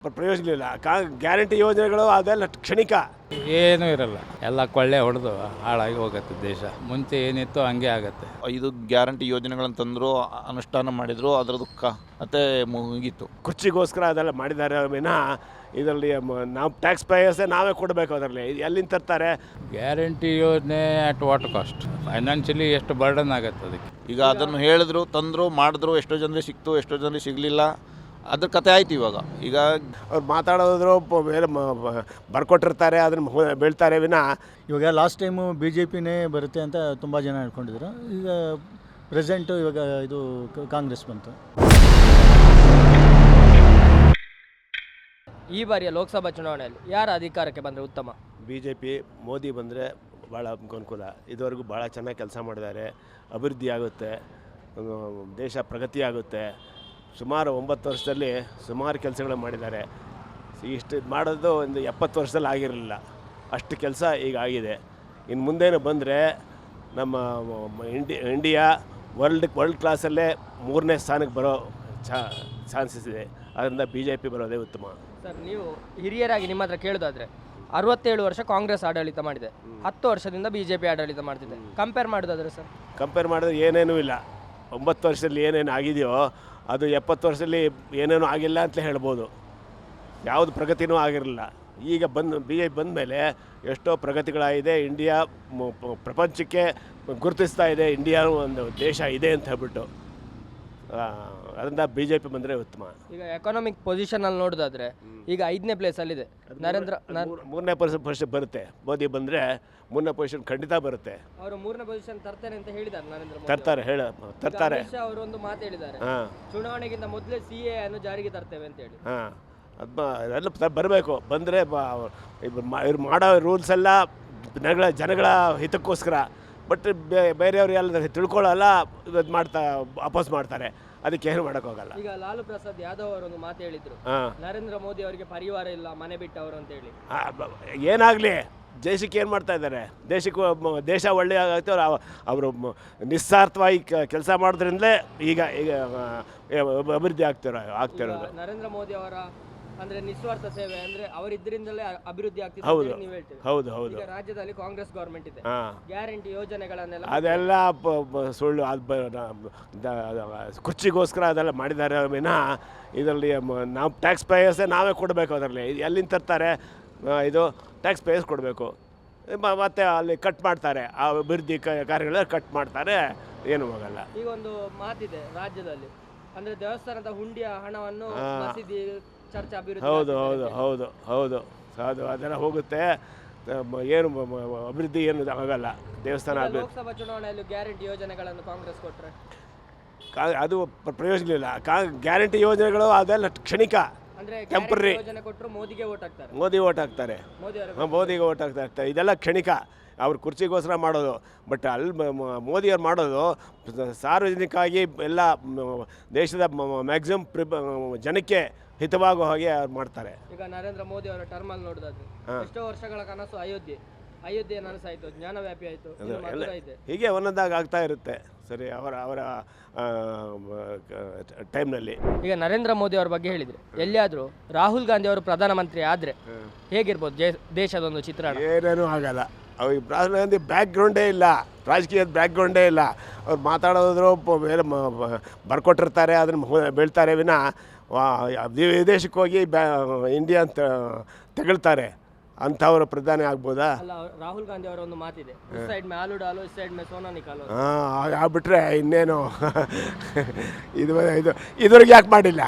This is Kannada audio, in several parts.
ಪ್ರ- ಪ್ರಯೋಜನ ಇಲ್ಲ ಕಾ ಗ್ಯಾರಂಟಿ ಯೋಜನೆಗಳು ಅದೆಲ್ಲ ಕ್ಷಣಿಕ. ಏನೂ ಇರಲ್ಲ. ಎಲ್ಲ ಕೊಳ್ಳೆ ಹೊಡೆದು ಹಾಳಾಗಿ ಹೋಗುತ್ತೆ ದೇಶ. ಮುಂಚೆ ಏನಿತ್ತು ಹಂಗೆ ಆಗತ್ತೆ. ಇದು ಗ್ಯಾರಂಟಿ ಯೋಜನೆಗಳನ್ನು ತಂದರು ಅನುಷ್ಠಾನ ಮಾಡಿದ್ರು ಅದರದ್ದು ಕ ಮತ್ತೆ ಮುಗೀತು. ಕುರ್ಚಿಗೋಸ್ಕರ ಅದೆಲ್ಲ ಮಾಡಿದ್ದಾರೆ. ವಿನಃ ಇದರಲ್ಲಿ ನಾವು ಟ್ಯಾಕ್ಸ್ ಪೇಯರ್ಸೇ ನಾವೇ ಕೊಡಬೇಕು ಅದರಲ್ಲಿ. ಇದು ಎಲ್ಲಿಂದ ತರ್ತಾರೆ? ಗ್ಯಾರಂಟಿ ಯೋಜನೆ ಅಟ್ ವಾಟ್ ಕಾಸ್ಟ್ ಫೈನಾನ್ಷಿಯಲಿ ಎಷ್ಟು ಬರ್ಡನ್ ಆಗುತ್ತೆ ಅದಕ್ಕೆ? ಈಗ ಅದನ್ನು ಹೇಳಿದ್ರು ತಂದರು ಮಾಡಿದ್ರು ಎಷ್ಟೋ ಜನರಿಗೆ ಸಿಕ್ತು ಎಷ್ಟೋ ಜನರಿಗೆ ಸಿಗಲಿಲ್ಲ. ಅದ್ರ ಕತೆ ಆಯ್ತು ಇವಾಗ. ಈಗ ಅವ್ರು ಮಾತಾಡೋದ್ರು ಬೇರೆ ಮ- ಬರ್ಕೊಟ್ಟಿರ್ತಾರೆ ಅದನ್ನ ಬೆಳ್ತಾರೆ ಬೀಳ್ತಾರೆ ವಿನಃ. ಇವಾಗ ಲಾಸ್ಟ್ ಟೈಮು ಬಿ ಜೆ ಪಿನೇ ಬರುತ್ತೆ ಅಂತ ತುಂಬ ಜನ ಹೇಳ್ಕೊಂಡಿದ್ರು ಈಗ ಪ್ರೆಸೆಂಟು ಇವಾಗ ಇದು ಕಾಂಗ್ರೆಸ್ ಬಂತು. ಈ ಬಾರಿಯ ಲೋಕಸಭಾ ಚುನಾವಣೆಯಲ್ಲಿ ಯಾರ ಅಧಿಕಾರಕ್ಕೆ ಬಂದರೆ ಉತ್ತಮ? ಬಿ ಜೆ ಪಿ ಮೋದಿ ಬಂದರೆ ಭಾಳ ಅನುಕೂಲ. ಇದುವರೆಗೂ ಭಾಳ ಚೆನ್ನಾಗಿ ಕೆಲಸ ಮಾಡಿದ್ದಾರೆ. ಅಭಿವೃದ್ಧಿ ಆಗುತ್ತೆ. ದೇಶ ಪ್ರಗತಿ ಆಗುತ್ತೆ. ಸುಮಾರು ಒಂಬತ್ತು ವರ್ಷದಲ್ಲಿ ಸುಮಾರು ಕೆಲಸಗಳು ಮಾಡಿದ್ದಾರೆ. ಇಷ್ಟು ಮಾಡೋದು ಒಂದು ಎಪ್ಪತ್ತು ವರ್ಷದಲ್ಲಿ ಆಗಿರಲಿಲ್ಲ. ಅಷ್ಟು ಕೆಲಸ ಈಗ ಆಗಿದೆ. ಇನ್ನು ಮುಂದೇನು ಬಂದರೆ ನಮ್ಮ ಇಂಡಿ ಇಂಡಿಯಾ ವರ್ಲ್ಡ್ ವರ್ಲ್ಡ್ ಕ್ಲಾಸಲ್ಲೇ ಮೂರನೇ ಸ್ಥಾನಕ್ಕೆ ಬರೋ ಚಾ ಚಾನ್ಸಸ್ ಇದೆ. ಅದರಿಂದ ಬಿ ಜೆ ಪಿ ಬರೋದೇ ಉತ್ತಮ. ಸರ್ ನೀವು ಹಿರಿಯರಾಗಿ ನಿಮ್ಮ ಹತ್ರ ಕೇಳೋದಾದರೆ ಅರವತ್ತೇಳು ವರ್ಷ ಕಾಂಗ್ರೆಸ್ ಆಡಳಿತ ಮಾಡಿದೆ. ಹತ್ತು ವರ್ಷದಿಂದ ಬಿ ಜೆ ಪಿ ಆಡಳಿತ ಮಾಡ್ತಿದೆ. ಕಂಪೇರ್ ಮಾಡೋದಾದ್ರೆ ಸರ್? ಕಂಪೇರ್ ಮಾಡಿದ್ರೆ ಏನೇನೂ ಇಲ್ಲ. ಒಂಬತ್ತು ವರ್ಷದಲ್ಲಿ ಏನೇನು ಆಗಿದೆಯೋ ಅದು ಎಪ್ಪತ್ತು ವರ್ಷದಲ್ಲಿ ಏನೇನೂ ಆಗಿಲ್ಲ ಅಂತ ಹೇಳ್ಬೋದು. ಯಾವುದು ಪ್ರಗತಿನೂ ಆಗಿರಲಿಲ್ಲ. ಈಗ ಬಂದು ಬಿ ಜೆ ಬಂದ ಮೇಲೆ ಎಷ್ಟೋ ಪ್ರಗತಿಗಳಾಗಿದೆ, ಇಂಡಿಯಾ ಪ್ರಪಂಚಕ್ಕೆ ಗುರುತಿಸ್ತಾ ಇದೆ ಇಂಡಿಯಾ ಒಂದು ದೇಶ ಇದೆ ಅಂತ ಹೇಳ್ಬಿಟ್ಟು. ಅದರಿಂದ ಬಿ ಜೆ ಪಿ ಬಂದರೆ ಉತ್ತಮ. ಈಗ ಎಕನಾಮಿಕ್ ಪೊಸಿಷನ್ ಅಲ್ಲಿ ನೋಡೋದಾದ್ರೆ ಈಗ ಐದನೇ ಪ್ಲೇಸ್ ಅಲ್ಲಿದೆ. ನರೇಂದ್ರ ಮೂರ್- ಮೂರನೇ ಪೊಸಿಷನ್ ಫಸ್ಟ್ ಬರುತ್ತೆ. ಮೋದಿ ಬಂದರೆ ಮೂರನೇ ಪೊಸಿಷನ್ ಖಂಡಿತ ಬರುತ್ತೆ. ಅವರು ಮೂರನೇ ಪೊಸಿಷನ್ ತರ್ತೇನೆ ಅಂತ ಹೇಳಿದ್ದಾರೆ ನರೇಂದ್ರ ಮೋದಿ ತರ್ತಾರೆ ಹೇಳ ತರ್ತಾರೆ. ಅವರು ಒಂದು ಮಾತು ಹೇಳಿದ್ದಾರೆ. ಹಾಂ. ಚುನಾವಣೆಗಿಂತ ಮೊದಲೇ ಸಿ ಎ ಅನ್ನು ಜಾರಿಗೆ ತರ್ತೇವೆ ಅಂತ ಹೇಳಿ. ಹಾಂ. ಅದು ಅದೆಲ್ಲ ಬರಬೇಕು. ಬಂದರೆ ಇವ್ರು ಮಾಡೋ ರೂಲ್ಸ್ ಎಲ್ಲ ಜನಗಳ ಜನಗಳ ಹಿತಕ್ಕೋಸ್ಕರ. ಬಟ್ ಬೇರೆಯವ್ರು ಎಲ್ಲ ತಿಳ್ಕೊಳ್ಳೋಲ್ಲ ಇದು ಮಾಡ್ತಾ ವಾಪಸ್ ಮಾಡ್ತಾರೆ. ಅದಕ್ಕೆ ಏನು ಮಾಡೋಕ್ಕೋಗಲ್ಲ ಈಗ ಲಾಲು ಪ್ರಸಾದ್ ಯಾದವ್ ಅವರು ಒಂದು ಮಾತು ಹೇಳಿದ್ರು. ಹಾಂ. ನರೇಂದ್ರ ಮೋದಿ ಅವರಿಗೆ ಪರಿವಾರ ಇಲ್ಲ ಮನೆ ಬಿಟ್ಟವರು ಅಂತ ಹೇಳಿ. ಏನಾಗಲಿ ದೇಶಕ್ಕೆ ಏನು ಮಾಡ್ತಾ ಇದ್ದಾರೆ? ದೇಶಕ್ಕೂ ಮ- ದೇಶ ಒಳ್ಳೆ ಆಗುತ್ತೆ ಅವ್ರು ಅವರು ನಿಸ್ಸಾರ್ಥವಾಗಿ ಕೆಲಸ ಮಾಡೋದ್ರಿಂದಲೇ ಈಗ ಈಗ ಆ, ಅಭಿವೃದ್ಧಿ ಆಗ್ತಿರೋ ಆಗ್ತಿರೋದು. ನರೇಂದ್ರ ಮೋದಿ ಅವರ ಅಂದ್ರೆ ನಿಸ್ವಾರ್ಥ ಸೇವೆ ಅಂದ್ರೆ ಅವರಿದ್ದರಿಂದಲೇ ಅಭಿವೃದ್ಧಿ ಆಗ್ತಿದೆ ಹೌದು. ಅಂತ ಹೇಳಿ ನೀವು ಹೇಳ್ತೀರಿ. ಹೌದು ಹೌದು. ಈಗ ರಾಜ್ಯದಲ್ಲಿ ಕಾಂಗ್ರೆಸ್ ಗೌರ್ಮೆಂಟ್ ಇದೆ. ಹಾಂ. ಗ್ಯಾರಂಟಿ ಯೋಜನೆಗಳನ್ನೆಲ್ಲ ಅದೆಲ್ಲ ಪ- ಪ- ಸುಳ್ಳು. ಅದು ಬ- ನ- ದ- ಕುರ್ಚಿಗೋಸ್ಕರ ಅದೆಲ್ಲ ಮಾಡಿದ್ದಾರೆ. ವಿನಃ ಇದರಲ್ಲಿ ಮ- ನಾವು ಟ್ಯಾಕ್ಸ್ ಪೇಯರ್ಸ್ ನಾವೇ ಕೊಡಬೇಕು ಅದರಲ್ಲಿ. ಇದು ಎಲ್ಲಿಂದ ತರ್ತಾರೆ? ಆ, ಇದು ಟ್ಯಾಕ್ಸ್ ಪೇಯರ್ಸ್ ಕೊಡಬೇಕು. ಮತ್ತೆ ಅಲ್ಲಿ ಕಟ್ ಮಾಡ್ತಾರೆ. ಆ ಅಭಿವೃದ್ಧಿ ಕಾರ್ಯಗಳೆಲ್ಲ ಕಟ್ ಮಾಡ್ತಾರೆ. ಏನು ಹೋಗಲ್ಲ. ಈಗ ಒಂದು ಮಾತಿದೆ ರಾಜ್ಯದಲ್ಲಿ. ಅಂದ್ರೆ ದೇವಸ್ಥಾನದ ಹುಂಡಿಯ ಹಣವನ್ನು. ಮಸೀದಿ ಚರ್ಚ್ ಅಭಿವೃದ್ಧಿ ಹೌದು ಹೌದು ಹೌದು ಹೌದು. ಅದು ಅದೆಲ್ಲ ಹೋಗುತ್ತೆ. ಏನು ಅಭಿವೃದ್ಧಿ ಏನು ಆಗಲ್ಲ ದೇವಸ್ಥಾನ ಅಭಿವೃದ್ಧಿ. ಲೋಕಸಭಾ ಚುನಾವಣೆಯಲ್ಲಿ ಗ್ಯಾರಂಟಿ ಯೋಜನೆಗಳನ್ನು ಕಾಂಗ್ರೆಸ್ ಕೊಟ್ರೆ? ಕಾ- ಅದು ಪ್ರ- ಪ್ರಯೋಜನ ಇಲ್ಲ. ಕಾ ಗ್ಯಾರಂಟಿ ಯೋಜನೆಗಳು ಅದೆಲ್ಲ ಕ್ಷಣಿಕ ಅಂದ್ರೆ Temporary. ಯೋಜನೆ ಕೊಟ್ಟರು ಮೋದಿಗೆ ಓಟ್ ಹಾಕ್ತಾರೆ. ಮೋದಿ ಓಟ್ ಹಾಕ್ತಾರೆ. ಮೋದಿಗೆ ಓಟ್ ಹಾಕ್ತಾ ಇರ್ತಾರೆ ಇದೆಲ್ಲ ಕ್ಷಣಿಕ. ಅವ್ರ ಕುರ್ಚಿಗೋಸ್ಕರ ಮಾಡೋದು. ಬಟ್ ಅಲ್ಲಿ ಮೋದಿಯವ್ರು ಮಾಡೋದು ಸಾರ್ವಜನಿಕವಾಗಿ ಎಲ್ಲ ದೇಶದ ಮ್ಯಾಕ್ಸಿಮಮ್ ಪ್ರಿ ಜನಕ್ಕೆ ಹಿತವಾಗೋ ಹಾಗೆ ಅವ್ರು ಮಾಡ್ತಾರೆ. ಈಗ ನರೇಂದ್ರ ಮೋದಿ ಅವರ ಟರ್ಮ್ ಅಲ್ಲಿ ನೋಡಿದ್ರೆ ಎಷ್ಟೋ ವರ್ಷಗಳ ಕನಸು ಅಯೋಧ್ಯೆ. ಅಯೋಧ್ಯೆ ನನಸಾಯ್ತು ಜ್ಞಾನವ್ಯಾಪಿ ಆಯ್ತು. ಹೀಗೆ ಒಂದೊಂದಾಗ ಆಗ್ತಾ ಇರುತ್ತೆ. ಸರಿ ಅವರ ಅವರ ಟೈಮ್ನಲ್ಲಿ ಈಗ ನರೇಂದ್ರ ಮೋದಿ ಅವ್ರ ಬಗ್ಗೆ ಹೇಳಿದ್ರೆ ಎಲ್ಲಿಯಾದರೂ ರಾಹುಲ್ ಗಾಂಧಿ ಅವರು ಪ್ರಧಾನಮಂತ್ರಿ ಆದರೆ ಹೇಗಿರ್ಬೋದು ದೇಶದೊಂದು ದೇಶದ ಒಂದು ಚಿತ್ರಣ? ಏನೇನೂ ಆಗಲ್ಲ. ಅವ್ರಿಗೆ ರಾಹುಲ್ ಗಾಂಧಿ ಬ್ಯಾಕ್ಗ್ರೌಂಡೇ ಇಲ್ಲ. ರಾಜಕೀಯದ ಬ್ಯಾಕ್ಗ್ರೌಂಡೇ ಇಲ್ಲ. ಅವ್ರು ಮಾತಾಡೋದ್ರು ಮೇಲೆ ಬೇರೆ ಬರ್ಕೊಟ್ಟಿರ್ತಾರೆ ಅದನ್ನು ಬೀಳ್ತಾರೆ ವಿನ ವಿದೇಶಕ್ಕೆ ಹೋಗಿ ಬ್ಯಾ ಇಂಡಿಯಾ ಅಂತ ತೆಗಳ್ತಾರೆ. ಅಂಥವ್ರ ಪ್ರಧಾನಿ ಆಗ್ಬೋದಾ? ರಾಹುಲ್ ಗಾಂಧಿ ಅವರ ಒಂದು ಮಾತಿದೆ. ಇಸ್ ಸೈಡ್ ಮೇ ಆಲೂ ಸೈಡ್ ಮೇ ಸೋನಾ ನಿಕಾಲು ಅಂತ. ಹಾಂ ಆಗ್ಬಿಟ್ರೆ ಇನ್ನೇನು? ಇದು ಇದು ಇದುವರೆಗೆ ಯಾಕೆ ಮಾಡಿಲ್ಲ?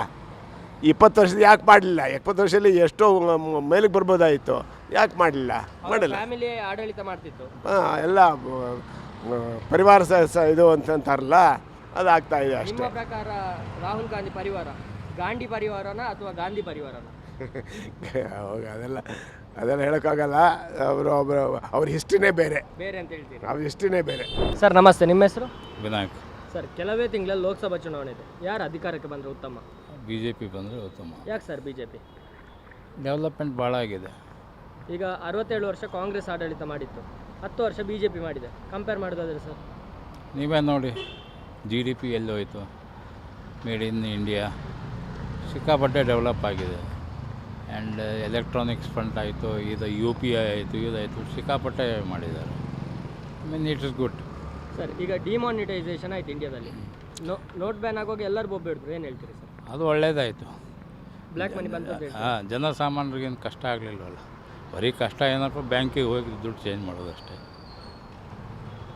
ಇಪ್ಪತ್ತು ವರ್ಷದ ಯಾಕೆ ಮಾಡಲಿಲ್ಲ ಇಪ್ಪತ್ತು ವರ್ಷದಲ್ಲಿ ಎಷ್ಟೋ ಮೇಲಿಗೆ ಮೇಲಕ್ಕೆ ಬರ್ಬೋದಾಯಿತು. ಯಾಕೆ ಮಾಡಲಿಲ್ಲ? ಮಾಡಲ್ಲ. ಫ್ಯಾಮಿಲಿ ಆಡಳಿತ ಮಾಡ್ತಿತ್ತು. ಹಾಂ ಎಲ್ಲ ಪರಿವಾರ ಸ ಸ- ಇದು ಅಂತ ಅಂತಾರಲ್ಲ ಅದು ಆಗ್ತಾ ಇದೆ ನಿಮ್ಮ ಅಷ್ಟೇ ಪ್ರಕಾರ ರಾಹುಲ್ ಗಾಂಧಿ ಪರಿವಾರ ಗಾಂಧಿ ಪರಿವಾರನ ಅಥವಾ ಗಾಂಧಿ ಪರಿವಾರನ? ಅವಾಗ ಅದೆಲ್ಲ ಅದೆಲ್ಲ ಹೇಳೋಕ್ಕಾಗಲ್ಲ. ಅವರು ಒಬ್ಬರು ಅವ್ರ ಹಿಸ್ಟ್ರಿನೇ ಬೇರೆ. ಬೇರೆ ಅಂತ ಹೇಳ್ತೀರಿ? ಅವ್ರ ಹಿಸ್ಟ್ರಿನೇ ಬೇರೆ. ಸರ್ ನಮಸ್ತೆ. ನಿಮ್ಮ ಹೆಸರು? ವಿನಾಯಕ್. ಸರ್ ಕೆಲವೇ ತಿಂಗಳಲ್ಲಿ ಲೋಕಸಭಾ ಚುನಾವಣೆ ಇದೆ. ಯಾರು ಅಧಿಕಾರಕ್ಕೆ ಬಂದರೆ ಉತ್ತಮ? ಬಿ ಜೆ ಪಿ ಬಂದರೆ ಉತ್ತಮ. ಯಾಕೆ ಸರ್ ಬಿಜೆಪಿ? ಡೆವಲಪ್ಮೆಂಟ್ ಭಾಳ ಆಗಿದೆ. ಈಗ ಅರವತ್ತೇಳು ವರ್ಷ ಕಾಂಗ್ರೆಸ್ ಆಡಳಿತ ಮಾಡಿತ್ತು. ಹತ್ತು ವರ್ಷ ಬಿ ಜೆ ಪಿ ಮಾಡಿದೆ. ಕಂಪೇರ್ ಮಾಡೋದಾದ್ರೆ ಸರ್? ನೀವೇ ನೋಡಿ ಜಿ ಡಿ ಪಿ ಎಲ್ಲಿ ಹೋಯ್ತು ಮೇಡ್ ಇನ್ ಇಂಡಿಯಾ ಸಿಕ್ಕಾಪಟ್ಟೆ ಡೆವಲಪ್ ಆಗಿದೆ. ಆ್ಯಂಡ್ ಎಲೆಕ್ಟ್ರಾನಿಕ್ಸ್ ಫ್ರಂಟ್ ಆಯಿತು ಇದು ಯು ಪಿ ಐ ಆಯಿತು ಇದಾಯಿತು ಸಿಕ್ಕಾಪಟ್ಟೆ ಮಾಡಿದ್ದಾರೆ. I mean it is good sir ಈಗ ಡಿಮಾನಿಟೈಸೇಷನ್ ಆಯ್ತು ಇಂಡಿಯಾದಲ್ಲಿ ನೋ ನೋಟ್ ಬ್ಯಾನ್ ಆಗೋಗಿ ಎಲ್ಲರೂ ಬೊಬ್ಬೆ ಹಿಡಿದ್ರು. ಏನು ಹೇಳ್ತೀರಿ ಸರ್? ಅದು ಒಳ್ಳೇದಾಯಿತು. ಬ್ಲ್ಯಾಕ್ ಮನಿ ಬಂತ ಹಾಂ ಜನಸಾಮಾನ್ಯರಿಗೇನು ಕಷ್ಟ ಆಗಲಿಲ್ವಲ್ಲ? ಬರೀ ಕಷ್ಟ ಏನಪ್ಪ ಬ್ಯಾಂಕಿಗೆ ಹೋಗಿ ದುಡ್ಡು ಚೇಂಜ್ ಮಾಡೋದಷ್ಟೇ.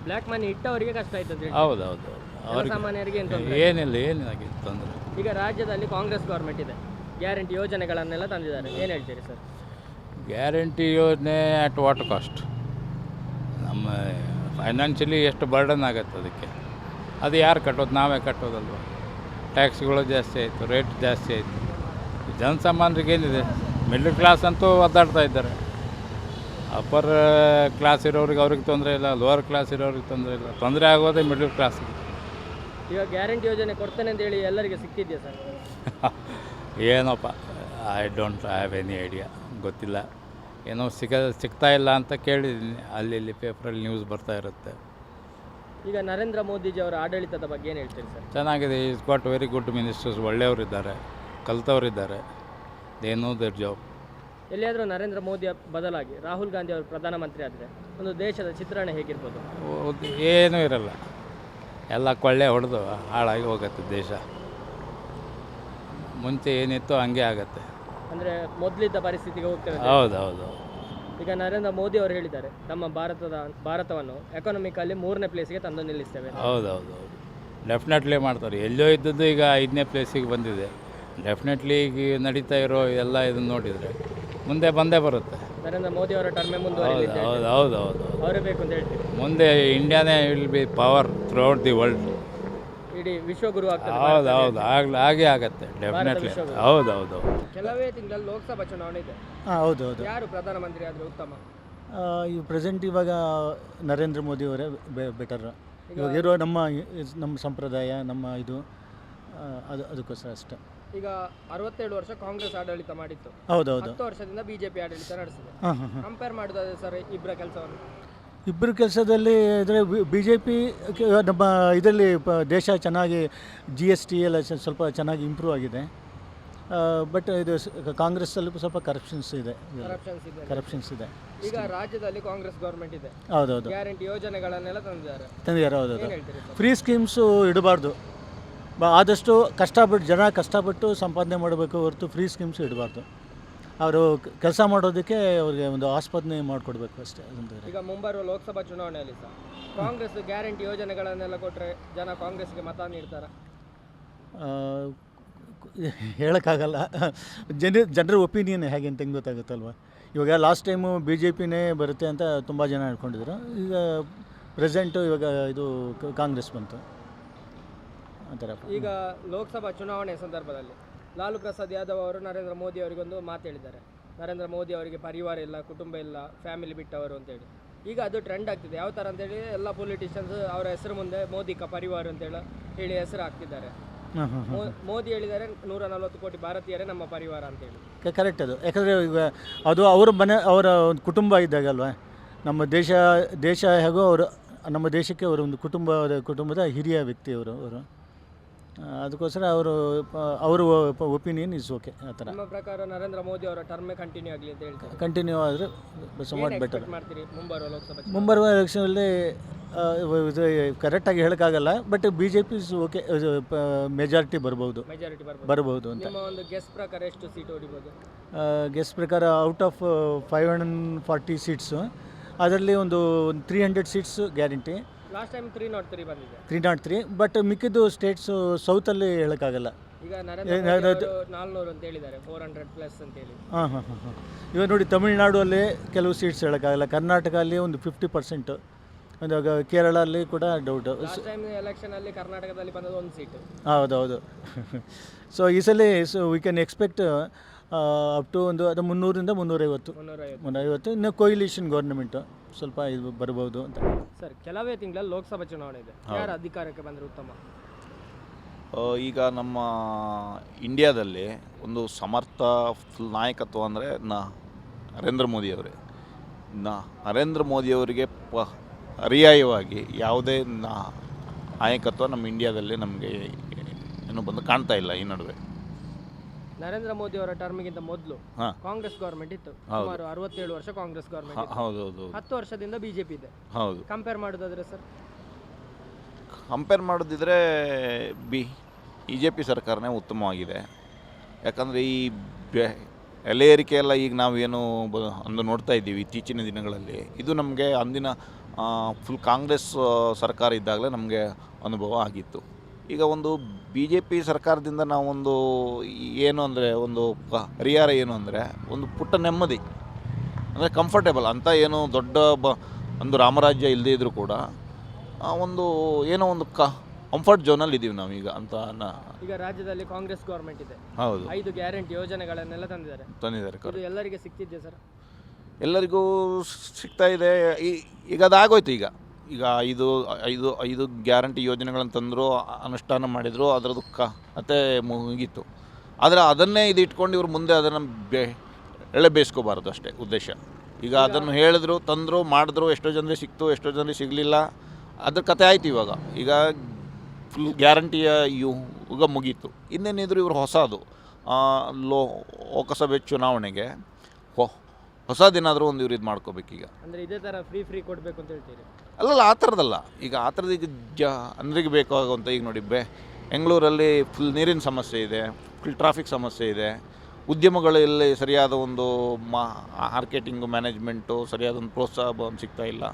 ಬ್ಲ್ಯಾಕ್ ಮನಿ ಇಟ್ಟವರಿಗೆ ಕಷ್ಟ ಆಯ್ತದೆ ಹೌದು. ಹೌದು ಅವ್ರಿಗೆ ಸಾಮಾನ್ಯರಿಗೆ ಏನು ತೊಂದರೆ? ಏನಿಲ್ಲ ಏನಾಗಿದೆ ತೊಂದರೆ? ಈಗ ರಾಜ್ಯದಲ್ಲಿ ಕಾಂಗ್ರೆಸ್ ಗೌರ್ಮೆಂಟ್ ಇದೆ. ಗ್ಯಾರಂಟಿ ಯೋಜನೆಗಳನ್ನೆಲ್ಲ ತಂದಿದ್ದಾರೆ. ಏನು ಹೇಳ್ತೀರಿ ಸರ್? ಗ್ಯಾರಂಟಿ ಯೋಜನೆ ಅಟ್ ವಾಟ್ ಕಾಸ್ಟ್ ನಮ್ಮ ಫೈನಾನ್ಷಿಯಲಿ ಎಷ್ಟು ಬರ್ಡನ್ ಆಗುತ್ತೆ ಅದಕ್ಕೆ? ಅದು ಯಾರು ಕಟ್ಟೋದು? ನಾವೇ ಕಟ್ಟೋದಲ್ವ? ಟ್ಯಾಕ್ಸ್ಗಳು ಜಾಸ್ತಿ ಆಯಿತು ರೇಟ್ ಜಾಸ್ತಿ ಆಯಿತು. ಜನಸಾಮಾನ್ಯರಿಗೆ ಏನಿದೆ? ಮಿಡ್ಲ್ ಕ್ಲಾಸ್ ಅಂತೂ ಒದ್ದಾಡ್ತಾ ಇದ್ದಾರೆ. ಅಪ್ಪರ್ ಕ್ಲಾಸ್ ಇರೋರಿಗೆ ಅವ್ರಿಗೆ ತೊಂದರೆ ಇಲ್ಲ ಲೋವರ್ ಕ್ಲಾಸ್ ಇರೋರಿಗೆ ತೊಂದರೆ ಇಲ್ಲ. ತೊಂದರೆ ಆಗೋದೇ ಮಿಡ್ಲ್ ಕ್ಲಾಸ್ ಈಗ ಗ್ಯಾರಂಟಿ ಯೋಜನೆ ಕೊಡ್ತೇನೆ ಅಂತ ಹೇಳಿ ಎಲ್ಲರಿಗೆ ಸಿಕ್ಕಿದೆಯಾ ಸರ್? ಏನಪ್ಪ I don't have any idea ಗೊತ್ತಿಲ್ಲ. ಏನೋ ಸಿಗ ಸಿಗ್ತಾ ಇಲ್ಲ ಅಂತ ಕೇಳಿದ್ದೀನಿ. ಅಲ್ಲಿ ಇಲ್ಲಿ ಪೇಪರಲ್ಲಿ ನ್ಯೂಸ್ ಬರ್ತಾ ಇರುತ್ತೆ. ಈಗ ನರೇಂದ್ರ ಮೋದಿಜಿ ಅವರ ಆಡಳಿತದ ಬಗ್ಗೆ ಏನು ಹೇಳ್ತೀರಿ ಸರ್? ಚೆನ್ನಾಗಿದೆ. Is got very good ministers ಒಳ್ಳೆಯವರಿದ್ದಾರೆ. ಕಲ್ತವರಿದ್ದಾರೆ. ದೇ ನೋ ದರ್ ಜಾಬ್ ಎಲ್ಲಿಯಾದರೂ ನರೇಂದ್ರ ಮೋದಿ ಬದಲಾಗಿ ರಾಹುಲ್ ಗಾಂಧಿ ಅವರು ಪ್ರಧಾನಮಂತ್ರಿ ಆದರೆ ಒಂದು ದೇಶದ ಚಿತ್ರಣ ಹೇಗಿರ್ಬೋದು? ಏನೂ ಇರಲ್ಲ. ಎಲ್ಲ ಕೊಳ್ಳೆ ಹೊಡೆದು ಹಾಳಾಗಿ ಹೋಗುತ್ತೆ ದೇಶ. ಮುಂಚೆ ಏನಿತ್ತು ಹಂಗೆ ಆಗತ್ತೆ. ಅಂದರೆ ಮೊದಲಿದ್ದ ಪರಿಸ್ಥಿತಿಗೆ ಹೋಗ್ತೇವೆ. ಹೌದು ಹೌದು ಈಗ ನರೇಂದ್ರ ಮೋದಿ ಅವರು ಹೇಳಿದ್ದಾರೆ ನಮ್ಮ ಭಾರತದ ಭಾರತವನ್ನು ಎಕನಾಮಿಕಲ್ಲಿ ಮೂರನೇ ಪ್ಲೇಸ್ಗೆ ತಂದು ನಿಲ್ಲಿಸ್ತೇವೆ ಹೌದು ಹೌದು ಹೌದು. ಡೆಫಿನೆಟ್ಲಿ ಮಾಡ್ತಾರೆ. ಎಲ್ಲೋ ಇದ್ದದ್ದು ಈಗ ಐದನೇ ಪ್ಲೇಸಿಗೆ ಬಂದಿದೆ. ಡೆಫಿನೆಟ್ಲಿ ಈಗ ನಡೀತಾ ಇರೋ ಎಲ್ಲ ಇದನ್ನು ನೋಡಿದರೆ ಮುಂದೆ ಬಂದೇ ಬರುತ್ತೆ. ನರೇಂದ್ರ ಮೋದಿ ಅವರ ಟರ್ಮೆ ಹೌದು ಮುಂದುವರಿಲಿದೆ ಹೌದು ಹೌದು ಹೌದು ಅವರೇ ಬೇಕು ಅಂತ ಹೇಳ್ತೀವಿ ಮುಂದೆ ಇಂಡಿಯಾನೇ will be power throughout the world ಇಡೀ ವಿಶ್ವಗುರು ಆಗ್ತದೆ ಹೌದು ಹೌದು ಆಗ್ಲಿ ಹಾಗೆ ಆಗತ್ತೆ ಡೆಫಿನೆಟ್ಲಿ. ಹೌದು ಹೌದು ಕೆಲವೇ ತಿಂಗಳಲ್ಲಿ ಲೋಕಸಭಾ ಚುನಾವಣೆ ಇದೆ. ಹಾಂ ಹೌದು ಹೌದು. ಯಾರು ಪ್ರಧಾನಮಂತ್ರಿ ಆದರೆ ಉತ್ತಮ? ಈ ಪ್ರೆಸೆಂಟ್ ಇವಾಗ ನರೇಂದ್ರ ಮೋದಿ ಅವರೇ ಬೆಟರ್ ಇವಾಗ ಇರೋ ನಮ್ಮ ನಮ್ಮ ಸಂಪ್ರದಾಯ ನಮ್ಮ ಇದು ಅದು ಅದಕ್ಕೋಸ್ಕರ ಅಷ್ಟೇ. ಈಗ ಅರವತ್ತೇಳು ವರ್ಷ ಕಾಂಗ್ರೆಸ್ ಆಡಳಿತ ಮಾಡಿತ್ತು. ಹೌದು ಹೌದು ಹತ್ತು ವರ್ಷದಿಂದ ಬಿಜೆಪಿ ಆಡಳಿತ ನಡೆಸಿದೆ. ಹಾಂ ಕಂಪೇರ್ ಮಾಡೋದಾದ್ರೆ ಸರ್ ಇಬ್ಬರ ಕೆಲಸವನ್ನು? ಇಬ್ಬರು ಕೆಲಸದಲ್ಲಿ ಅಂದರೆ ಬಿ ಜೆ ಪಿ ನಮ್ಮ ಇದರಲ್ಲಿ ಪ- ದೇಶ ಚೆನ್ನಾಗಿ ಜಿ ಎಸ್ ಟಿ ಎಲ್ಲ ಸ್ವಲ್ಪ ಚೆನ್ನಾಗಿ ಇಂಪ್ರೂವ್ ಆಗಿದೆ. ಬಟ್ ಇದು ಕಾಂಗ್ರೆಸ್ಸಲ್ಲಿ ಸ್ವಲ್ಪ ಕರಪ್ಷನ್ಸ್ ಇದೆ. ಕರಪ್ಷನ್ಸ್ ಇದೆ. ಕರಪ್ಷನ್ಸ್ ಇದೆ. ಈಗ ರಾಜ್ಯದಲ್ಲಿ ಕಾಂಗ್ರೆಸ್ ಗೌರ್ಮೆಂಟ್ ಇದೆ. ಹೌದೌದು. ಗ್ಯಾರಂಟಿ ಯೋಜನೆಗಳನ್ನೆಲ್ಲ ತಂದಿದ್ದಾರೆ. ತಂದಿದ್ದಾರೆ ಹೌದೌದು. ಏನು ಹೇಳ್ತೀರಿ ಸರ್ ಫ್ರೀ ಸ್ಕೀಮ್ಸು ಇಡಬಾರ್ದು. ಆದಷ್ಟು ಕಷ್ಟಪಟ್ಟು ಜನ ಕಷ್ಟಪಟ್ಟು ಸಂಪಾದನೆ ಮಾಡಬೇಕು ಹೊರತು ಫ್ರೀ ಸ್ಕೀಮ್ಸ್ ಇಡಬಾರ್ದು. ಅವರು ಕೆಲಸ ಮಾಡೋದಕ್ಕೆ ಅವ್ರಿಗೆ ಒಂದು ಆಸ್ಪದನೆ ಮಾಡಿಕೊಡ್ಬೇಕು ಅಷ್ಟೇ ಅಂತಂದರೆ ಈಗ ಮುಂಬರುವ ಲೋಕಸಭಾ ಚುನಾವಣೆಯಲ್ಲಿ ಸಹ ಕಾಂಗ್ರೆಸ್ ಗ್ಯಾರಂಟಿ ಯೋಜನೆಗಳನ್ನೆಲ್ಲ ಕೊಟ್ಟರೆ ಜನ ಕಾಂಗ್ರೆಸ್ಗೆ ಮತ ನೀಡ್ತಾರೆ? ಹೇಳೋಕ್ಕಾಗಲ್ಲ. ಜನ ಜನರ ಒಪಿನಿಯನ್ ಹೇಗೆ ಅಂತ ಹೆಂಗೆ ಗೊತ್ತಾಗುತ್ತಲ್ವ? ಇವಾಗ ಲಾಸ್ಟ್ ಟೈಮು ಬಿ ಜೆ ಪಿನೇ ಬರುತ್ತೆ ಅಂತ ತುಂಬ ಜನ ಹೇಳ್ಕೊಂಡಿದ್ರು ಈಗ ಪ್ರೆಸೆಂಟು ಇವಾಗ ಇದು ಕಾಂಗ್ರೆಸ್ ಬಂತು. ಈಗ ಲೋಕಸಭಾ ಚುನಾವಣೆ ಸಂದರ್ಭದಲ್ಲಿ ಲಾಲು ಪ್ರಸಾದ್ ಯಾದವ್ ಅವರು ನರೇಂದ್ರ ಮೋದಿ ಅವರಿಗೊಂದು ಮಾತು ಹೇಳಿದ್ದಾರೆ. ನರೇಂದ್ರ ಮೋದಿ ಅವರಿಗೆ ಪರಿವಾರ ಇಲ್ಲ ಕುಟುಂಬ ಇಲ್ಲ ಫ್ಯಾಮಿಲಿ ಬಿಟ್ಟವರು ಅಂತೇಳಿ. ಈಗ ಅದು ಟ್ರೆಂಡ್ ಆಗ್ತಿದೆ. ಯಾವ ಥರ ಅಂತೇಳಿ ಎಲ್ಲ ಪೊಲಿಟಿಷಿಯನ್ಸ್ ಅವರ ಹೆಸರು ಮುಂದೆ ಮೋದಿ ಕ ಪರಿವಾರ ಅಂತೇಳಿ ಹೇಳಿ ಹೆಸರು ಹಾಕ್ತಿದ್ದಾರೆ. ಮೋದಿ ಹೇಳಿದ್ದಾರೆ ನೂರ ನಲವತ್ತು ಕೋಟಿ ಭಾರತೀಯರೇ ನಮ್ಮ ಪರಿವಾರ ಅಂತೇಳಿ ಕರೆಕ್ಟ್ ಅದು. ಯಾಕಂದರೆ ಈಗ ಅದು ಅವರ ಮನೆ ಅವರ ಒಂದು ಕುಟುಂಬ ಇದ್ದಾಗಲ್ವಾ ನಮ್ಮ ದೇಶ ದೇಶ ಹಾಗೂ ಅವರು ನಮ್ಮ ದೇಶಕ್ಕೆ ಅವರು ಒಂದು ಕುಟುಂಬದ ಕುಟುಂಬದ ಹಿರಿಯ ವ್ಯಕ್ತಿ ಅವರು ಅವರು. ಅದಕ್ಕೋಸ್ಕರ ಅವರು ಅವರು ಒಪಿನಿಯನ್ ಇಸ್ ಓಕೆ ಆ ಥರ. ನಮ್ಮ ಪ್ರಕಾರ ನರೇಂದ್ರ ಮೋದಿ ಅವರ ಟರ್ಮ್ ಕಂಟಿನ್ಯೂ ಆಗಲಿ ಅಂತ ಹೇಳ್ತಾರೆ? ಕಂಟಿನ್ಯೂ ಆದರೆ ಸಮಾಟ್ ಬೆಟರ್ ಮಾಡ್ತೀರಿ? ಮುಂಬರುವ ಲೋಕಸಭೆ? ಮುಂಬರುವ ಎಲೆಕ್ಷನಲ್ಲಿ ಇದು ಕರೆಕ್ಟಾಗಿ ಹೇಳೋಕ್ಕಾಗಲ್ಲ but B J P okay majority ಬರ್ಬೋದು. ಮೆಜಾರಿಟಿ ಬರ್ಬೋದು. ಬರ್ಬೋದು ಅಂತ. ನಿಮ್ಮ ಒಂದು ಗೆಸ್ ಪ್ರಕಾರ ಎಷ್ಟು ಸೀಟ್ ಹೊಡಿಬೋದು ಗೆಸ್ ಪ್ರಕಾರ out of five hundred forty seats ಅದರಲ್ಲಿ ಒಂದು three hundred seats guarantee last time three not three ಬಂದಿದೆ. ತ್ರೀ ನಾಟ್ ತ್ರೀ ಬಟ್ ಮಿಕ್ಕಿದ್ದು ಸ್ಟೇಟ್ಸು ಸೌತಲ್ಲಿ ಹೇಳೋಕ್ಕಾಗಲ್ಲ. ಈಗ ನರೇಂದ್ರ ನಾಲ್ನೂರು ಅಂತ ಹೇಳಿದ್ದಾರೆ ಫೋರ್ ಹಂಡ್ರೆಡ್ ಪ್ಲಸ್ ಅಂತ ಹೇಳಿ. ಹಾಂ ಹಾಂ ಹಾಂ ಹಾಂ. ಇವಾಗ ನೋಡಿ ತಮಿಳ್ನಾಡಲ್ಲಿ ಕೆಲವು ಸೀಟ್ಸ್ ಹೇಳೋಕ್ಕಾಗಲ್ಲ. ಕರ್ನಾಟಕ ಅಲ್ಲಿ ಒಂದು ಫಿಫ್ಟಿ ಪರ್ಸೆಂಟು ಇವಾಗ ಕೇರಳ ಅಲ್ಲಿ ಕೂಡ ಡೌಟ್ ಟೈಮ್ ಎಲೆಕ್ಷನ್ ಅಲ್ಲಿ ಕರ್ನಾಟಕದಲ್ಲಿ ಬಂದದ್ದು ಒಂದು ಸೀಟ್ ಹೌದೌದು. ಸೊ ಈ ಸಲ so we can expect up to ಒಂದು ಅದು ಮುನ್ನೂರಿಂದ ಮುನ್ನೂರೈವತ್ತು. ಮುನ್ನೂರೈವತ್ತು. ಮುನ್ನೂರೈವತ್ತು. ಇನ್ನು ಕೊಯಿಲೇಷನ್ ಗೌರ್ಮೆಂಟು ಸ್ವಲ್ಪ ಇದು ಬರ್ಬೋದು ಅಂತ. ಸರ್ ಕೆಲವೇ ತಿಂಗಳಲ್ಲಿ ಲೋಕಸಭಾ ಚುನಾವಣೆ ಇದೆ. ಯಾರು ಅಧಿಕಾರಕ್ಕೆ ಬಂದರೆ ಉತ್ತಮ? ಆ, ಈಗ ನಮ್ಮ ಇಂಡಿಯಾದಲ್ಲಿ ಒಂದು ಸಮರ್ಥ ಫುಲ್ ನಾಯಕತ್ವ ಅಂದರೆ ನ ನರೇಂದ್ರ ಮೋದಿಯವರೇ ನ ನರೇಂದ್ರ ಮೋದಿಯವರಿಗೆ ಪ ಪರ್ಯಾಯವಾಗಿ ಯಾವುದೇ ನಾ ನಾಯಕತ್ವ ನಮ್ಮ ಇಂಡಿಯಾದಲ್ಲಿ ನಮಗೆ ಏನು ಬಂದು ಕಾಣ್ತಾ ಇಲ್ಲ ಈ ನಡುವೆ. ನರೇಂದ್ರ ಮೋದಿ ಅವರ ಟರ್ಮ್ಗಿಂತ ಮೊದಲು ಹಾ. ಕಾಂಗ್ರೆಸ್ ಗೌರ್ಮೆಂಟ್ ಇತ್ತು. ಸುಮಾರು ಅರವತ್ತೇಳು ವರ್ಷ ಕಾಂಗ್ರೆಸ್ ಗೌರ್ಮೆಂಟ್. ಹೌದು ಹೌದು ಹೌದು. ಹತ್ತು ವರ್ಷದಿಂದ ಬಿಜೆಪಿ ಇದೆ. ಹೌದು. ಕಂಪೇರ್ ಮಾಡೋದಾದ್ರೆ ಸರ್ ಕಂಪೇರ್ ಮಾಡೋದಿದ್ರೆ ಬಿ ಬಿ ಜೆ ಪಿ ಸರ್ಕಾರನೇ ಉತ್ತಮವಾಗಿದೆ. ಯಾಕಂದರೆ ಈ ಬೆ ಎಲೆ ಏರಿಕೆ ಎಲ್ಲ ಈಗ ನಾವೇನು ಬ ಅಂದು ನೋಡ್ತಾ ಇದ್ದೀವಿ ಇತ್ತೀಚಿನ ದಿನಗಳಲ್ಲಿ. ಇದು ನಮಗೆ ಅಂದಿನ ಫುಲ್ ಕಾಂಗ್ರೆಸ್ ಆ, ಸರ್ಕಾರ ಇದ್ದಾಗಲೇ ನಮಗೆ ಅನುಭವ ಆಗಿತ್ತು. ಈಗ ಒಂದು ಬಿ ಜೆ ಪಿ ಸರ್ಕಾರದಿಂದ ನಾವೊಂದು ಏನು ಅಂದರೆ ಒಂದು ಪರಿಹಾರ ಏನು ಅಂದರೆ ಒಂದು ಪುಟ್ಟ ನೆಮ್ಮದಿ ಅಂದರೆ ಕಂಫರ್ಟೇಬಲ್ ಅಂತ ಏನು ದೊಡ್ಡ ಬ ಒಂದು ರಾಮರಾಜ್ಯ ಇಲ್ಲದೇ ಇದ್ದರೂ ಕೂಡ ಆ ಒಂದು ಏನೋ ಒಂದು ಕ ಕಂಫರ್ಟ್ ಝೋನಲ್ಲಿ ಇದ್ದೀವಿ ನಾವೀಗ ಅಂತ ನ- ಈಗ ರಾಜ್ಯದಲ್ಲಿ ಕಾಂಗ್ರೆಸ್ ಗೌರ್ಮೆಂಟ್ ಇದೆ. ಹೌದು. ಐದು ಗ್ಯಾರಂಟಿ ಯೋಜನೆಗಳನ್ನೆಲ್ಲ ತಂದಿದ್ದಾರೆ. ತಂದಿದ್ದಾರೆ ಇದು ಎಲ್ಲರಿಗೆ ಸಿಕ್ತಿದ್ದೆ ಸರ್? ಎಲ್ಲರಿಗೂ ಸಿಗ್ತಾ ಇದೆ. ಈ- ಈಗ ಅದಾಗೋಯ್ತು ಈಗ. ಈಗ ಐದು ಐದು ಐದು ಗ್ಯಾರಂಟಿ ಯೋಜನೆಗಳನ್ನು ತಂದರು ಅನುಷ್ಠಾನ ಮಾಡಿದರು ಅದರದ್ದು ಕ ಮತ್ತೆ ಮುಗೀತು. ಆದರೆ ಅದನ್ನೇ ಇದು ಇಟ್ಕೊಂಡು ಇವರು ಮುಂದೆ ಅದನ್ನು ಬೇ ಎಳೆ ಬೇಯಿಸ್ಕೋಬಾರ್ದು ಅಷ್ಟೇ ಉದ್ದೇಶ. ಈಗ ಅದನ್ನು ಹೇಳಿದ್ರು ತಂದರು ಮಾಡಿದ್ರು ಎಷ್ಟೋ ಜನರಿಗೆ ಸಿಕ್ತು ಎಷ್ಟೋ ಜನರಿಗೆ ಸಿಗಲಿಲ್ಲ. ಅದ್ರ ಕತೆ ಆಯ್ತು ಇವಾಗ. ಈಗ ಫುಲ್ ಗ್ಯಾರಂಟಿಯ ಯುಗ ಮುಗೀತು. ಇನ್ನೇನಿದ್ರು ಇವರು ಹೊಸದು. ಲೋ ಲೋಕಸಭೆ ಚುನಾವಣೆಗೆ ಹೊ ಹೊಸದೇನಾದರೂ ಒಂದು ಇವ್ರು ಇದು ಈಗ. ಅಂದ್ರೆ ಇದೇ ತರ ಫ್ರೀ ಫ್ರೀ ಕೊಡ್ಬೇಕು ಅಂತ ಹೇಳ್ತೀರಿ? ಅಲ್ಲಲ್ಲ ಆ ಥರದಲ್ಲ. ಈಗ ಆ ಥರದ ಈಗ ಜ ಅಂದ್ರಿಗೆ ಬೇಕಾಗುವಂಥ ಈಗ ನೋಡಿ ಬೆ ಬೆಂಗಳೂರಲ್ಲಿ ಫುಲ್ ನೀರಿನ ಸಮಸ್ಯೆ ಇದೆ ಫುಲ್ ಟ್ರಾಫಿಕ್ ಸಮಸ್ಯೆ ಇದೆ. ಉದ್ಯಮಗಳಲ್ಲಿ ಸರಿಯಾದ ಒಂದು ಮಾ ಮಾರ್ಕೆಟಿಂಗು ಮ್ಯಾನೇಜ್ಮೆಂಟು ಸರಿಯಾದ ಒಂದು ಪ್ರೋತ್ಸಾಹ ಸಿಗ್ತಾ ಇಲ್ಲ.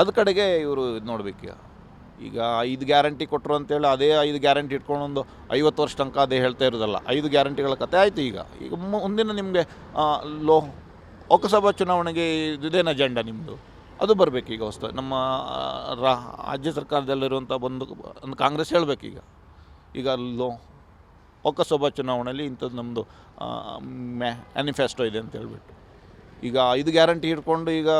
ಅದ ಕಡೆಗೆ ಇವರು ಇದು ನೋಡಬೇಕು ಈಗ ಐದು ಗ್ಯಾರಂಟಿ ಕೊಟ್ಟರು ಅಂತೇಳಿ ಅದೇ ಐದು ಗ್ಯಾರಂಟಿ ಇಟ್ಕೊಂಡು ಒಂದು ಐವತ್ತು ವರ್ಷ ತನಕ ಅದೇ ಹೇಳ್ತಾ ಇರೋದಲ್ಲ. ಐದು ಗ್ಯಾರಂಟಿಗಳ ಕತೆ ಆಯಿತು ಈಗ. ಈಗ ಮುಂದಿನ ನಿಮಗೆ ಲೋ ಲೋಕಸಭಾ ಚುನಾವಣೆಗೆ ಇದೇನು ಅಜೆಂಡಾ ನಿಮ್ಮದು ಅದು ಬರಬೇಕು ಈಗ ಹೊಸ ನಮ್ಮ ರಾಜ್ಯ ಸರ್ಕಾರದಲ್ಲಿರುವಂಥ ಒಂದು ಒಂದು ಕಾಂಗ್ರೆಸ್ ಹೇಳಬೇಕೀಗ. ಈಗ ಲೋ ಲೋಕಸಭಾ ಚುನಾವಣೆಯಲ್ಲಿ ಇಂಥದ್ದು ನಮ್ಮದು ಮ್ಯಾನಿಫೆಸ್ಟೋ ಇದೆ ಅಂತ ಹೇಳ್ಬಿಟ್ಟು. ಈಗ ಇದು ಗ್ಯಾರಂಟಿ ಇಟ್ಕೊಂಡು ಈಗ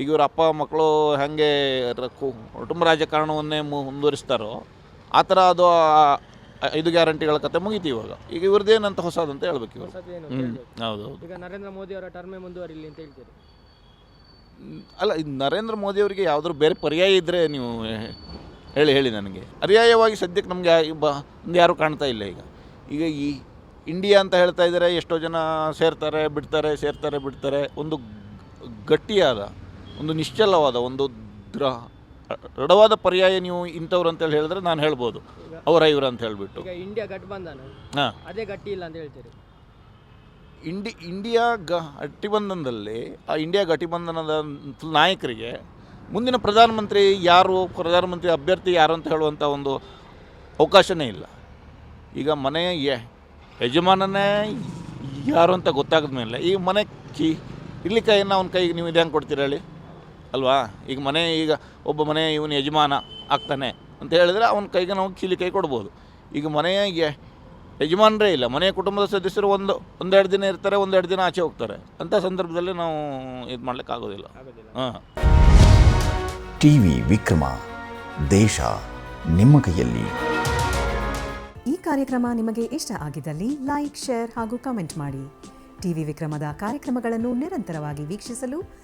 ಈಗ ಇವ್ರ ಅಪ್ಪ, ಮಕ್ಕಳು ಹಾಗೆ ಕುಟುಂಬ ರಾಜಕಾರಣವನ್ನೇ ಮುಂದುವರಿಸ್ತಾರೋ, ಆ ಥರ ಅದು ಐದು ಗ್ಯಾರಂಟಿಗಳ ಕತೆ ಮುಗೀತು ಇವಾಗ. ಈಗ ಇವ್ರದ್ದೇನಂತ ಹೊಸದಂತ ಹೇಳ್ಬೇಕು ಇವರು. ಹೊಸದೇನು ಹ್ಞೂ ಹೇಳ್ಬೇಕು. ಹೌದು ಹೌದು. ಈಗ ನರೇಂದ್ರ ಮೋದಿ ಅವರ ಟರ್ಮೇ ಮುಂದುವರಿಲಿ ಅಂತ ಹೇಳ್ತೀರಿ? ಅಲ್ಲ ಇದು ನರೇಂದ್ರ ಮೋದಿ ಅವರಿಗೆ ಯಾವುದಾದ್ರು ಬೇರೆ ಪರ್ಯಾಯ ಇದ್ದರೆ ನೀವು ಹೇಳಿ ಹೇಳಿ ನನಗೆ. ಪರ್ಯಾಯವಾಗಿ ಸದ್ಯಕ್ಕೆ ನಮಗೆ ಯಾರು ಒಂದು ಯಾರೂ ಕಾಣ್ತಾ ಇಲ್ಲ ಈಗ. ಈಗ ಈ ಇಂಡಿಯಾ ಅಂತ ಹೇಳ್ತಾ ಇದ್ದಾರೆ ಎಷ್ಟೋ ಜನ ಸೇರ್ತಾರೆ ಬಿಡ್ತಾರೆ ಸೇರ್ತಾರೆ ಬಿಡ್ತಾರೆ. ಒಂದು ಗ- ಗಟ್ಟಿಯಾದ ಒಂದು ನಿಶ್ಚಲವಾದ ಒಂದು ದ್ರ ದೃಢವಾದ ಪರ್ಯಾಯ ನೀವು ಇಂಥವ್ರು ಅಂತೇಳಿ ಹೇಳಿದ್ರೆ ನಾನು ಹೇಳ್ಬೋದು. ಅವರ ಇವರು ಅಂತ ಹೇಳಿಬಿಟ್ಟು. ಈಗ ಇಂಡಿಯಾ ಗಠಬಂಧನ ಹಾಂ. ಅದೇ ಗಟ್ಟಿ ಇಲ್ಲ ಅಂತ ಹೇಳ್ತೀರಿ. ಇಂಡಿ ಇಂಡಿಯಾ ಗ ಗಟ್ಟಿಬಂಧನದಲ್ಲಿ ಆ ಇಂಡಿಯಾ ಗಠಿಬಂಧನದ ನಾಯಕರಿಗೆ ಮುಂದಿನ ಪ್ರಧಾನಮಂತ್ರಿ ಯಾರು ಪ್ರಧಾನಮಂತ್ರಿ ಅಭ್ಯರ್ಥಿ ಯಾರು ಅಂತ ಹೇಳುವಂಥ ಒಂದು ಅವಕಾಶನೇ ಇಲ್ಲ. ಈಗ ಮನೆ ಯ- ಯಜಮಾನನೇ ಯಾರು ಅಂತ ಗೊತ್ತಾಗದ ಮೇಲೆ ಈ ಮನೆ ಕಿ ಇಲ್ಲಿ ಕೈಯನ್ನು ಅವನ ಕೈಗೆ ನೀವು ಇದು ಹೆಂಗೆ ಕೊಡ್ತೀರ ಹೇಳಿ? ಅಲ್ವಾ? ಈಗ ಮನೆ ಈಗ ಒಬ್ಬ ಮನೆ ಇವನು ಯಜಮಾನ ಆಗ್ತಾನೆ ಅಂತ ಹೇಳಿದ್ರೆ ಅವನ ಕೈಗೆ ನಾವು ಕೀಲಿ ಕೈ ಕೊಡ್ಬೋದು. ಈಗ ಮನೆಯ ಯ- ಯಜಮಾನರೇ ಇಲ್ಲ ಮನೆಯ ಕುಟುಂಬದ ಸದಸ್ಯರು ಒಂದು ಒಂದೆರಡು ದಿನ ಇರ್ತಾರೆ ಒಂದೆರಡು ದಿನ ಆಚೆ ಹೋಗ್ತಾರೆ. ಅಂಥ ಸಂದರ್ಭದಲ್ಲಿ ನಾವು ಇದು ಮಾಡ್ಲಿಕ್ಕೆ ಆಗೋದಿಲ್ಲ. ಟಿ ವಿ ಟಿವಿ ವಿಕ್ರಮ ದೇಶ ನಿಮ್ಮ ಕೈಯಲ್ಲಿ. ಈ ಕಾರ್ಯಕ್ರಮ ನಿಮಗೆ ಇಷ್ಟ ಆಗಿದ್ದಲ್ಲಿ ಲೈಕ್ ಶೇರ್ ಹಾಗೂ ಕಮೆಂಟ್ ಮಾಡಿ. ಟಿವಿ ವಿಕ್ರಮದ ಕಾರ್ಯಕ್ರಮಗಳನ್ನು ನಿರಂತರವಾಗಿ ವೀಕ್ಷಿಸಲು